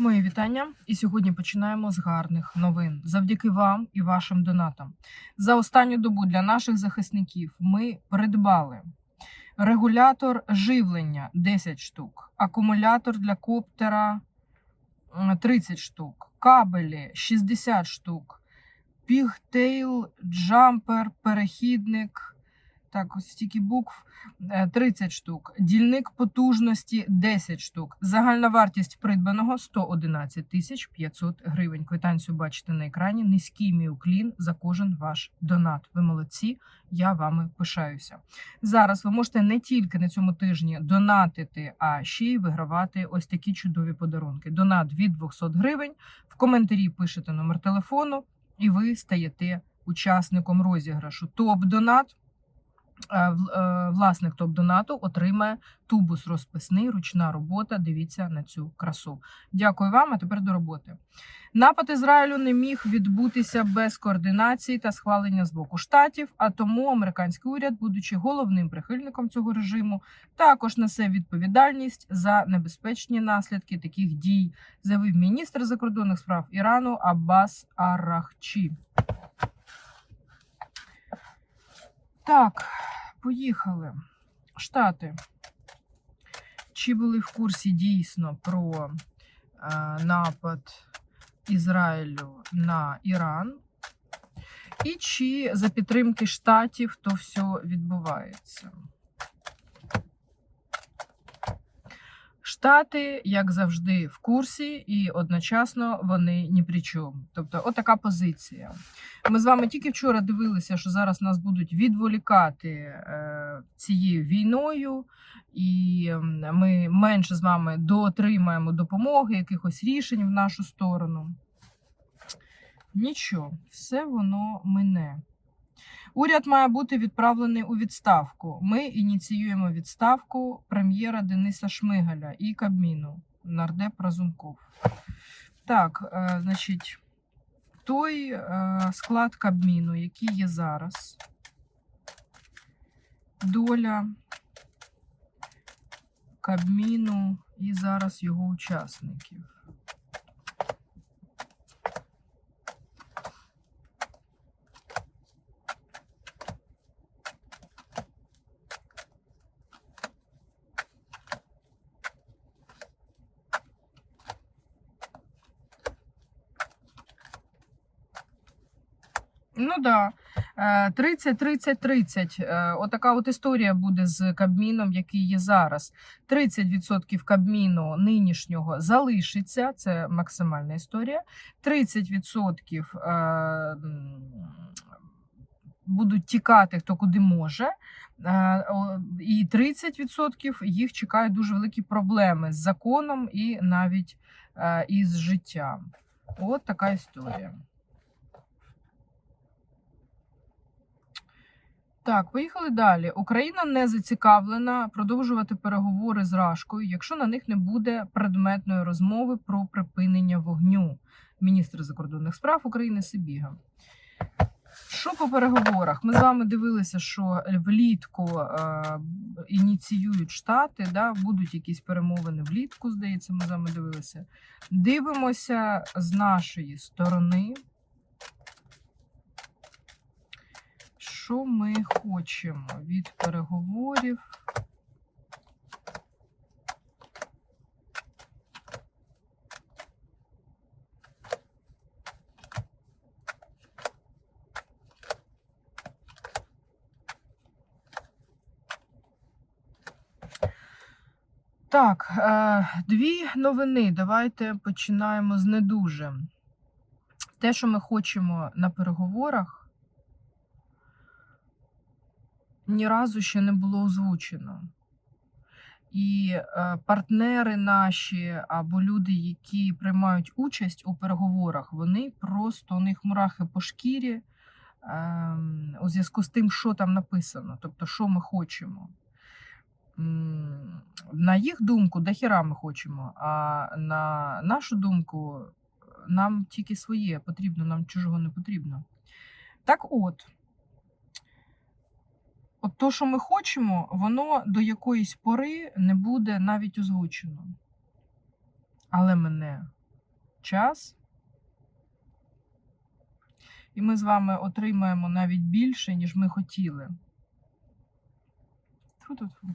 Мої вітання. І сьогодні починаємо з гарних новин. Завдяки вам і вашим донатам. За останню добу для наших захисників ми придбали регулятор живлення 10 штук, акумулятор для коптера 30 штук, кабелі 60 штук, пігтейл, джампер, перехідник. Так, ось стільки букв е, 30 штук, дільник потужності 10 штук. Загальна вартість придбаного 111 тисяч 500 гривень. Квитанцію бачите на екрані. Низький мій уклін за кожен ваш донат. Ви молодці, я вами пишаюся. Зараз ви можете не тільки на цьому тижні донатити, а ще й вигравати ось такі чудові подарунки. Донат від 200 гривень. В коментарі пишете номер телефону, і ви стаєте учасником розіграшу. Топ-донат. Е, е, Власник топ-донату отримає тубус розписний, ручна робота. Дивіться на цю красу. Дякую вам. А тепер до роботи. Напад Ізраїлю не міг відбутися без координації та схвалення з боку штатів. А тому американський уряд, будучи головним прихильником цього режиму, також несе відповідальність за небезпечні наслідки таких дій, заявив міністр закордонних справ Ірану Аббас Арахчі. Так, поїхали. Штати. Чи були в курсі дійсно про е, напад Ізраїлю на Іран? І чи за підтримки штатів то все відбувається? Штати, як завжди, в курсі, і одночасно вони ні при чому. Тобто, отака позиція. Ми з вами тільки вчора дивилися, що зараз нас будуть відволікати е, цією війною, і ми менше з вами доотримаємо допомоги, якихось рішень в нашу сторону. Нічого, все воно мине. Уряд має бути відправлений у відставку. Ми ініціюємо відставку прем'єра Дениса Шмигаля і Кабміну нардеп Разумков. Так, е, значить, той е, склад Кабміну, який є зараз, доля Кабміну і зараз його учасників. Ну да. 30, 30, 30. Е, Отака от історія буде з Кабміном, який є зараз. 30% Кабміну нинішнього залишиться. Це максимальна історія. 30% е, будуть тікати хто куди може. Е, І 30% їх чекають дуже великі проблеми з законом і навіть е, із життям. От така історія. Так, поїхали далі. Україна не зацікавлена продовжувати переговори з Рашкою, якщо на них не буде предметної розмови про припинення вогню. Міністр закордонних справ України Сибіга. Що по переговорах? Ми з вами дивилися, що влітку е, ініціюють штати, да, будуть якісь перемовини влітку, здається, ми з вами дивилися. Дивимося з нашої сторони. Що ми хочемо від переговорів? Так, е, дві новини. Давайте починаємо з не. Те, що ми хочемо на переговорах, ні разу ще не було озвучено. І е, партнери наші або люди, які приймають участь у переговорах, вони просто у них мурахи по шкірі ем, у зв'язку з тим, що там написано, тобто, що ми хочемо. На їх думку, дохіра ми хочемо, а на нашу думку, нам тільки своє потрібно, нам чужого не потрібно. Так от. От то, що ми хочемо, воно до якоїсь пори не буде навіть озвучено. Але мене час. І ми з вами отримаємо навіть більше, ніж ми хотіли. Тьфу-тьфу-тьфу.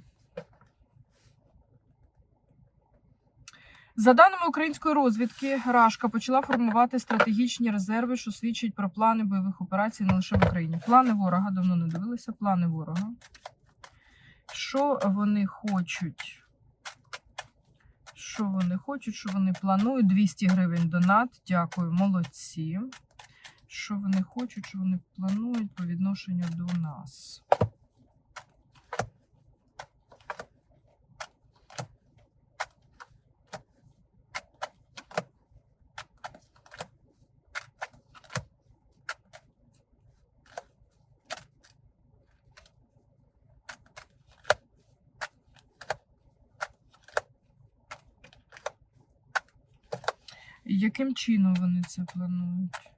За даними української розвідки, Рашка почала формувати стратегічні резерви, що свідчать про плани бойових операцій не лише в Україні. Плани ворога давно не дивилися. Плани ворога. Що вони хочуть? Що вони хочуть? Що вони планують? 200 гривень донат. Дякую, молодці. Що вони хочуть, що вони планують по відношенню до нас? Яким чином вони це планують?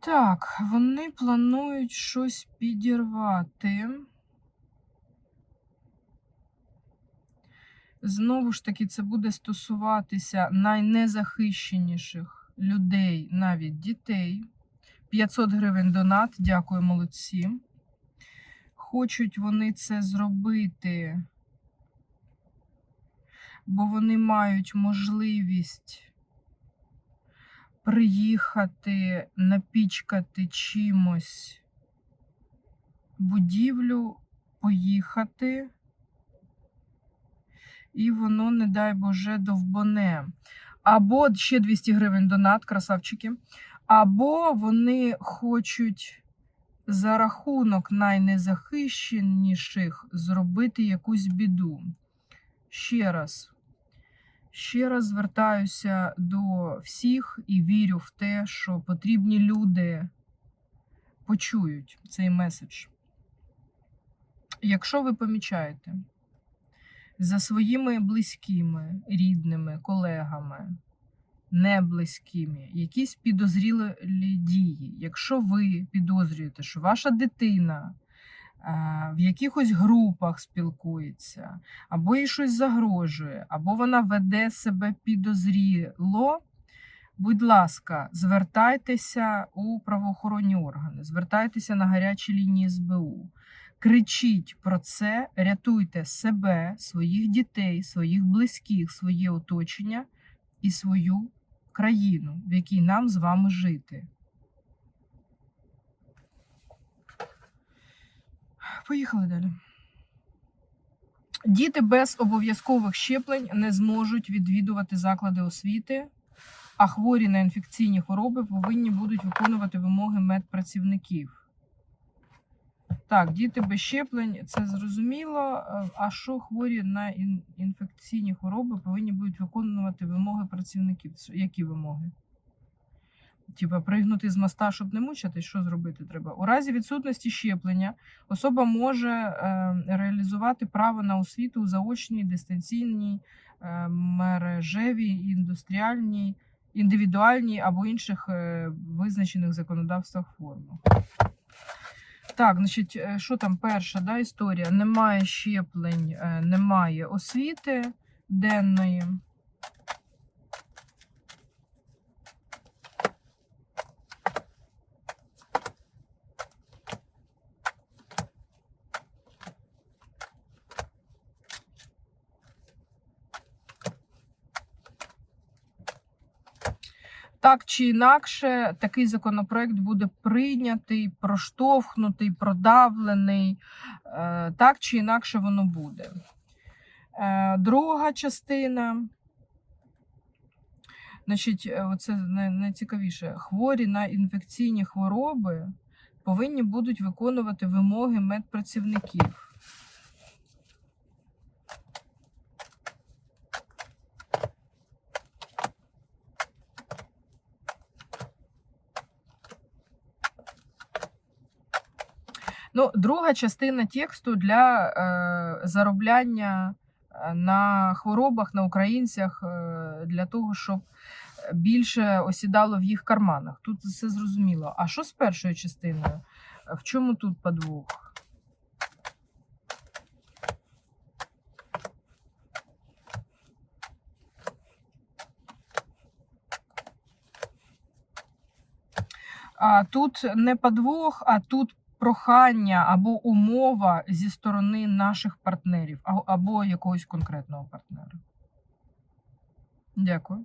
Так, вони планують щось підірвати. Знову ж таки, це буде стосуватися найнезахищеніших людей, навіть дітей. 500 гривень донат, дякую, молодці. Хочуть вони це зробити, бо вони мають можливість приїхати, напічкати чимось будівлю, поїхати, і воно, не дай Боже, довбоне. Або ще 200 гривень донат, красавчики. Або вони хочуть за рахунок найнезахищеніших зробити якусь біду. Ще раз. Ще раз звертаюся до всіх і вірю в те, що потрібні люди почують цей меседж. Якщо ви помічаєте за своїми близькими, рідними, колегами, неблизькими, якісь підозрілі дії, якщо ви підозрюєте, що ваша дитина е, в якихось групах спілкується, або їй щось загрожує, або вона веде себе підозріло, будь ласка, звертайтеся у правоохоронні органи, звертайтеся на гарячі лінії СБУ. Кричіть про це, рятуйте себе, своїх дітей, своїх близьких, своє оточення і свою країну, в якій нам з вами жити. Поїхали далі. Діти без обов'язкових щеплень не зможуть відвідувати заклади освіти, а хворі на інфекційні хвороби повинні будуть виконувати вимоги медпрацівників. Так, діти без щеплень, це зрозуміло. А що хворі на інфекційні хвороби повинні будуть виконувати вимоги працівників? Які вимоги? Типа пригнути з моста, щоб не мучитись, що зробити треба? У разі відсутності щеплення особа може е, реалізувати право на освіту у заочній, дистанційній, е, мережевій, індустріальній, індивідуальній або інших е, визначених законодавствах формах. Так, значить, е, що там перша да, історія? Немає щеплень, е, немає освіти денної. Так чи інакше, такий законопроект буде прийнятий, проштовхнутий, продавлений. Е, Так чи інакше воно буде. Е, Друга частина. Значить, е, най- найцікавіше. Хворі на інфекційні хвороби повинні будуть виконувати вимоги медпрацівників. Ну, друга частина тексту для е, заробляння е, на хворобах на українцях е, для того, щоб більше осідало в їх карманах. Тут все зрозуміло. А що з першою частиною? В чому тут подвох? А тут не подвох, а тут прохання або умова зі сторони наших партнерів, або якогось конкретного партнера. Дякую.